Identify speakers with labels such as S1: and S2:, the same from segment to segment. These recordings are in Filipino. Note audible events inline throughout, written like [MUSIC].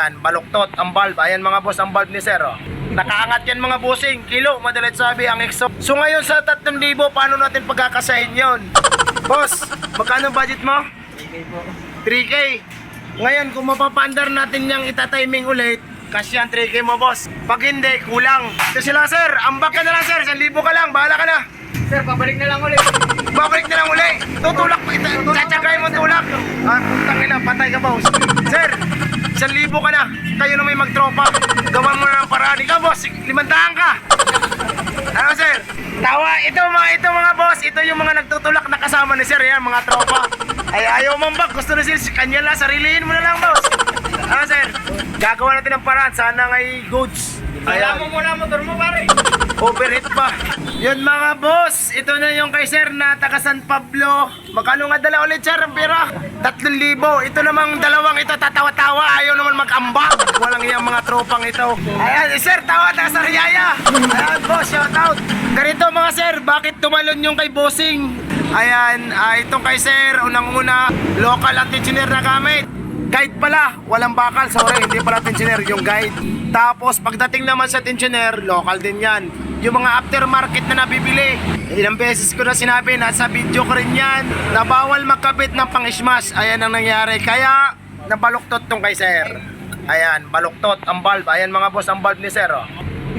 S1: Yan, baluktot ang bulb. Ayan mga boss ang bulb ni Sir. Oh. Nakaangat yan mga bossing. Kilo, madalit sabi ang exo. So ngayon sa 3,000, paano natin pagkakasahin yon? boss, magkano budget mo? 3K. Ngayon, kung mapapandar natin yung itatiming ulit, kasi yan 3K mo, boss. Pag hindi, kulang. So sila, sir, ambak ka na lang, sir. 1,000 ka lang, bahala ka na.
S2: Sir, pabalik na lang ulit.
S1: Babalik na lang uli. Tutulak mo, tsatsagay mo tulak. Ah, putang ina, patay ka, boss. Sir, 1,000 ka na. Kayo na may magtropa. Gawan mo na ng paraan. Ikaw, boss, limandahan ka. Ano, sir? Tawa, ito mga ito mga boss, ito yung mga nagtutulak na kasama ni sir, yan, mga tropa. Ay, ayaw mambak, gusto na sir, kanya lang, sarilihin mo na lang, boss. Ano, sir? Gagawa natin ng paraan, sana ngay goods.
S2: Kaya mo muna motor mo, pare.
S1: Overheat pa. Yun mga boss, ito na yung kay sir na taga San Pablo. Magkano nga dala ulit sir ang pera? 3,000. Ito namang dalawang ito tatawa-tawa, ayaw naman mag-ambag. Walang iyang mga tropang ito. Ayan, sir, tawa taga Sariaya. Ayan boss, shout out. Ganito mga sir, bakit tumalon yung kay bossing? Ayan, ah, itong kay sir, unang-una, local anti-engineer na gamit. Guide pala, walang bakal, sorry, hindi pala tensioner, yung guide. Tapos pagdating naman sa tensioner, local din yan. Yung mga aftermarket na nabibili. Ilang beses ko na sinabi, nasa video ko rin yan, na bawal magkabit ng pang-smash. Ayan ang nangyari. Kaya, nabaluktot tong kay sir. Ayan, baluktot ang bulb. Ayan mga boss, ang bulb ni sir. Oh.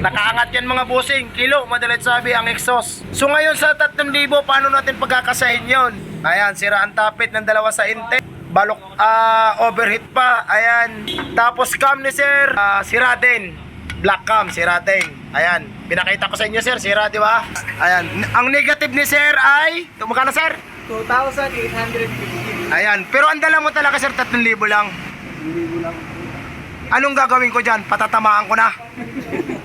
S1: Nakaangat yan mga bossing, kilo, madalit sabi ang exhaust. So ngayon sa 3,000, paano natin pagkakasahin yon? Ayan, sira ang tapit ng dalawa sa intake. Balok, ah, overheat pa, ayan. Tapos cam ni sir, ah, sira din. Black cam, sira din. Ayan, pinakita ko sa inyo sir, sira di ba? Ayan, ang negative ni sir ay, tumukha na sir?
S2: 2,850.
S1: Ayan, pero ang dala mo talaga sir, 3,000 lang. Anong gagawin ko dyan? Patatamaan ko na. [LAUGHS]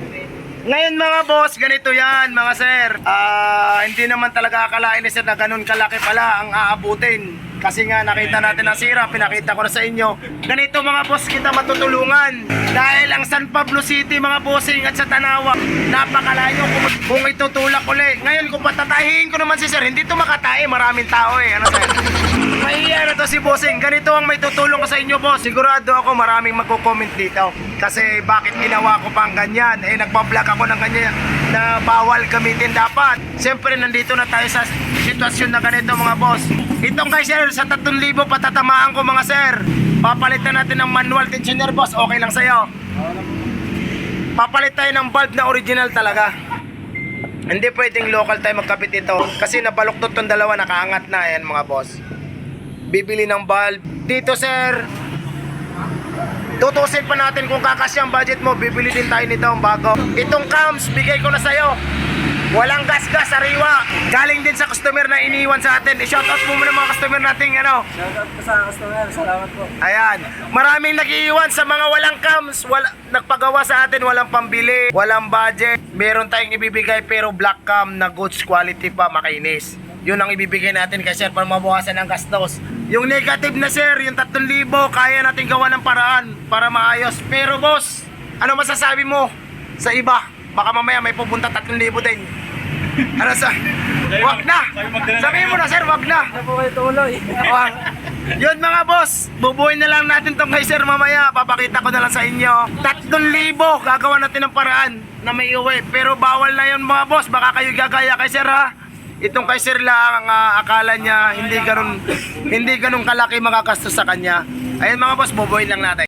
S1: Ngayon mga boss, ganito yan mga sir. Ah, hindi naman talaga akalain ni sir na ganun kalaki pala ang aabutin. Kasi nga nakita natin ang sira, pinakita ko na sa inyo. Ganito mga boss kita matutulungan. Dahil ang San Pablo City mga bossing at sa Tanawa, napakalayo kung, kung itutulak uli. Ngayon kung patatahiin ko naman si sir, hindi to makatae, maraming tao eh. Ano sir? Mahiya na to si bossing. Ganito ang may tutulong ko sa inyo boss. Sigurado ako maraming magko-comment dito. Kasi bakit ginawa ko pang ganyan? Eh nagpa-vlog ako ng ganyan na bawal gamitin dapat. Siyempre nandito na tayo sa sitwasyon na ganito mga boss. Itong kay sir sa 3,000 patatamaan ko mga sir. Papalitan natin ng manual tensioner boss. Okay lang sa'yo. Papalit tayo ng bulb na original talaga. Hindi pwedeng local tayo magkapit ito kasi nabaluktot tong dalawa nakaangat na yan mga boss. Bibili ng bulb. Dito sir, tutusin pa natin kung kakasya ang budget mo, bibili din tayo nito ang bago. Itong cams, bigay ko na sa'yo. Walang gas-gas, sariwa. Galing din sa customer na iniwan sa atin. I-shoutout mo muna mga customer natin, ano.
S2: Shoutout po sa customer. Salamat po.
S1: Ayan. Maraming nag-iiwan sa mga walang cams. Wala, nagpagawa sa atin, walang pambili, walang budget. Meron tayong ibibigay pero black cam na goods quality pa, makinis. Yun ang ibibigay natin kay sir para mabawasan ang gastos. Yung negative na sir, yung 3,000, kaya natin gawa ng paraan para maayos. Pero boss, ano masasabi mo sa iba? Baka mamaya may pupunta 3,000 din. Ano sa? Wag na! Sabihin mo na sir, wag na!
S2: Ano po kayo tuloy? [LAUGHS]
S1: Yun mga boss, bubuhin na lang natin tong kay sir mamaya. Papakita ko na lang sa inyo. 3,000 gagawa natin ng paraan na may uwi. Pero bawal na yun mga boss, baka kayo gagaya kay sir ha. Itong kay sir lang ang ah, akala niya hindi ganun hindi ganun kalaki magagastos sa kanya. Ayun mga boss, bubuhin lang natin.